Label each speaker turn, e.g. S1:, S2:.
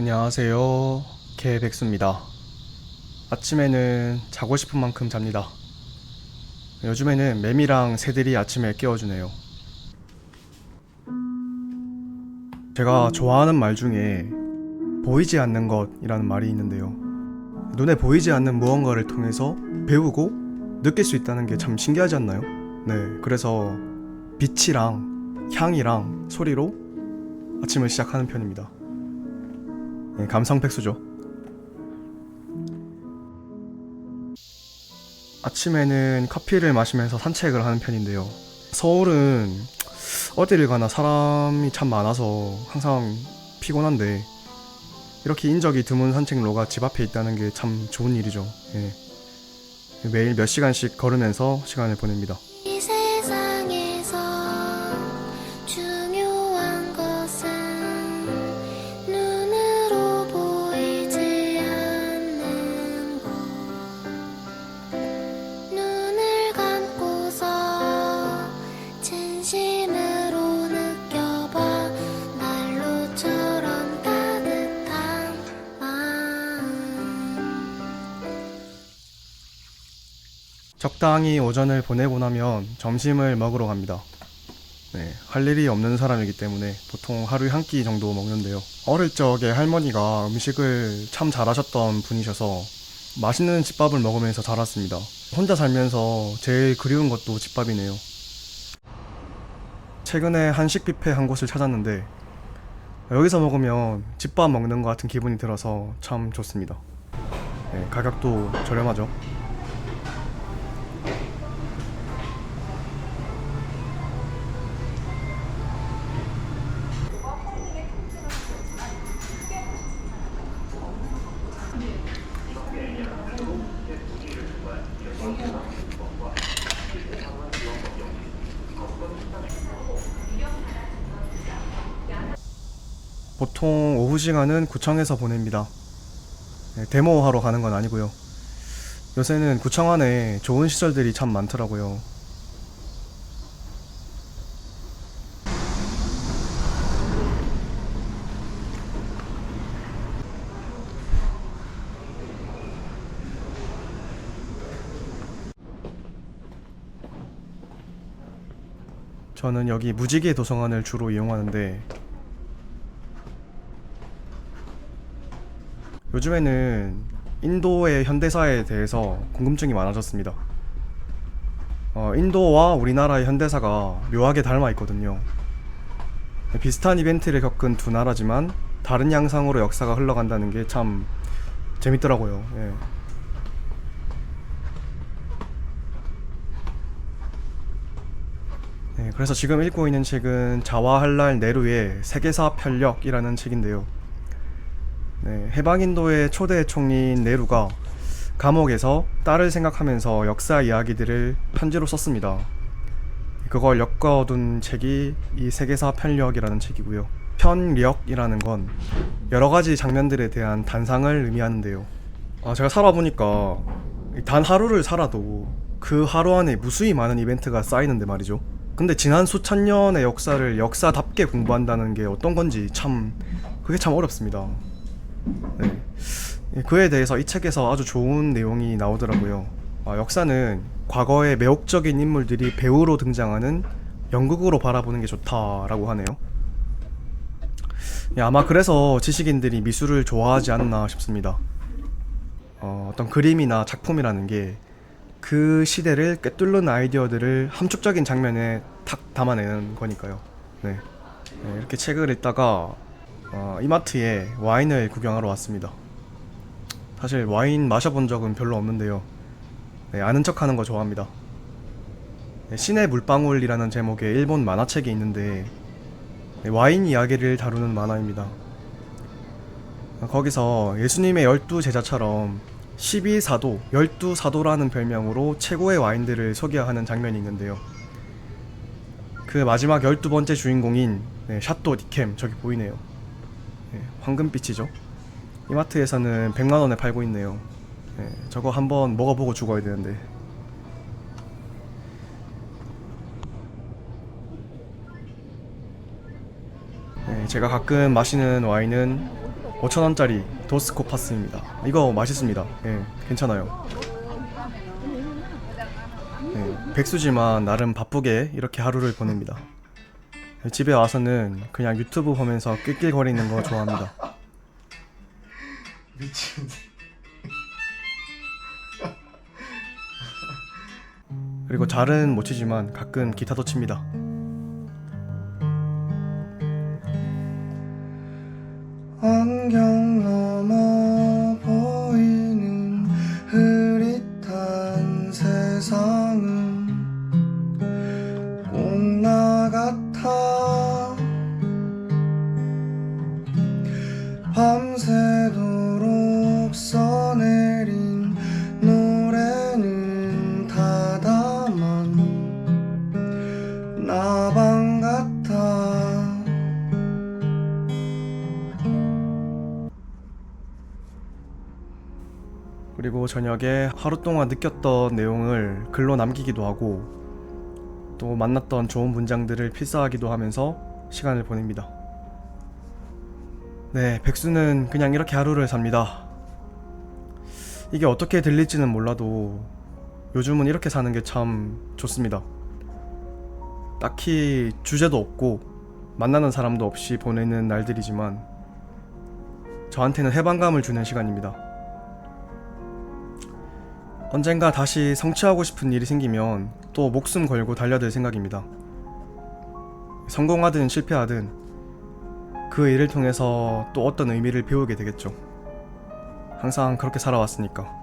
S1: 안녕하세요. 개백수입니다. 아침에는 자고 싶은 만큼 잡니다. 요즘에는 매미랑 새들이 아침에 깨워주네요. 제가 좋아하는 말 중에 보이지 않는 것이라는 말이 있는데요. 눈에 보이지 않는 무언가를 통해서 배우고 느낄 수 있다는 게 참 신기하지 않나요? 네, 그래서 빛이랑 향이랑 소리로 아침을 시작하는 편입니다. 네, 감성 백수죠. 아침에는 커피를 마시면서 산책을 하는 편인데요. 서울은 어디를 가나 사람이 참 많아서 항상 피곤한데 이렇게 인적이 드문 산책로가 집 앞에 있다는 게 참 좋은 일이죠. 예. 매일 몇 시간씩 걸으면서 시간을 보냅니다. 적당히 오전을 보내고 나면 점심을 먹으러 갑니다. 네, 할 일이 없는 사람이기 때문에 보통 하루에 한 끼 정도 먹는데요. 어릴 적에 할머니가 음식을 참 잘하셨던 분이셔서 맛있는 집밥을 먹으면서 자랐습니다. 혼자 살면서 제일 그리운 것도 집밥이네요. 최근에 한식 뷔페 한 곳을 찾았는데 여기서 먹으면 집밥 먹는 것 같은 기분이 들어서 참 좋습니다. 네, 가격도 저렴하죠. 보통 오후 시간은 구청에서 보냅니다. 네, 데모하러 가는 건 아니고요. 요새는 구청 안에 좋은 시설들이 참 많더라고요. 저는 여기 무지개 도서관을 주로 이용하는데 요즘에는 인도의 현대사에 대해서 궁금증이 많아졌습니다. 어, 인도와 우리나라의 현대사가 묘하게 닮아 있거든요. 비슷한 이벤트를 겪은 두 나라지만 다른 양상으로 역사가 흘러간다는 게 참 재밌더라고요. 예. 네, 그래서 지금 읽고 있는 책은 자와할랄 네루의 세계사 편력이라는 책인데요. 네, 해방인도의 초대 총리인 네루가 감옥에서 딸을 생각하면서 역사 이야기들을 편지로 썼습니다. 그걸 엮어둔 책이 이 세계사 편력이라는 책이고요. 편력이라는 건 여러 가지 장면들에 대한 단상을 의미하는데요. 아, 제가 살아보니까 단 하루를 살아도 그 하루 안에 무수히 많은 이벤트가 쌓이는데 말이죠. 근데 지난 수천 년의 역사를 역사답게 공부한다는 게 어떤 건지 참 그게 참 어렵습니다. 네. 예, 그에 대해서 이 책에서 아주 좋은 내용이 나오더라고요. 아, 역사는 과거의 매혹적인 인물들이 배우로 등장하는 연극으로 바라보는 게 좋다라고 하네요. 예, 아마 그래서 지식인들이 미술을 좋아하지 않나 싶습니다. 어, 어떤 그림이나 작품이라는 게 그 시대를 꿰뚫는 아이디어들을 함축적인 장면에 탁 담아내는 거니까요. 네. 네, 이렇게 책을 읽다가 어, 이마트에 와인을 구경하러 왔습니다. 사실 와인 마셔본 적은 별로 없는데요. 네, 아는 척 하는 거 좋아합니다. 네, 신의 물방울이라는 제목의 일본 만화책이 있는데 네, 와인 이야기를 다루는 만화입니다. 어, 거기서 예수님의 열두 제자처럼 12사도, 12사도라는 별명으로 최고의 와인들을 소개하는 장면이 있는데요. 그 마지막 12번째 주인공인 네, 샤또 디캠 저기 보이네요. 네, 황금빛이죠. 이마트에서는 100만원에 팔고 있네요. 네, 저거 한번 먹어보고 죽어야 되는데. 네, 제가 가끔 마시는 와인은 5천원짜리 도스코파스입니다. 이거 맛있습니다. 예, 괜찮아요. 예, 백수지만 나름 바쁘게 이렇게 하루를 보냅니다. 예, 집에 와서는 그냥 유튜브 보면서 낄낄거리는 거 좋아합니다.
S2: 미친.
S1: 그리고 잘은 못 치지만 가끔 기타도 칩니다. 그리고 저녁에 하루 동안 느꼈던 내용을 글로 남기기도 하고 또 만났던 좋은 문장들을 필사하기도 하면서 시간을 보냅니다. 네, 백수는 그냥 이렇게 하루를 삽니다. 이게 어떻게 들릴지는 몰라도 요즘은 이렇게 사는 게 참 좋습니다. 딱히 주제도 없고 만나는 사람도 없이 보내는 날들이지만 저한테는 해방감을 주는 시간입니다. 언젠가 다시 성취하고 싶은 일이 생기면 또 목숨 걸고 달려들 생각입니다. 성공하든 실패하든 그 일을 통해서 또 어떤 의미를 배우게 되겠죠. 항상 그렇게 살아왔으니까.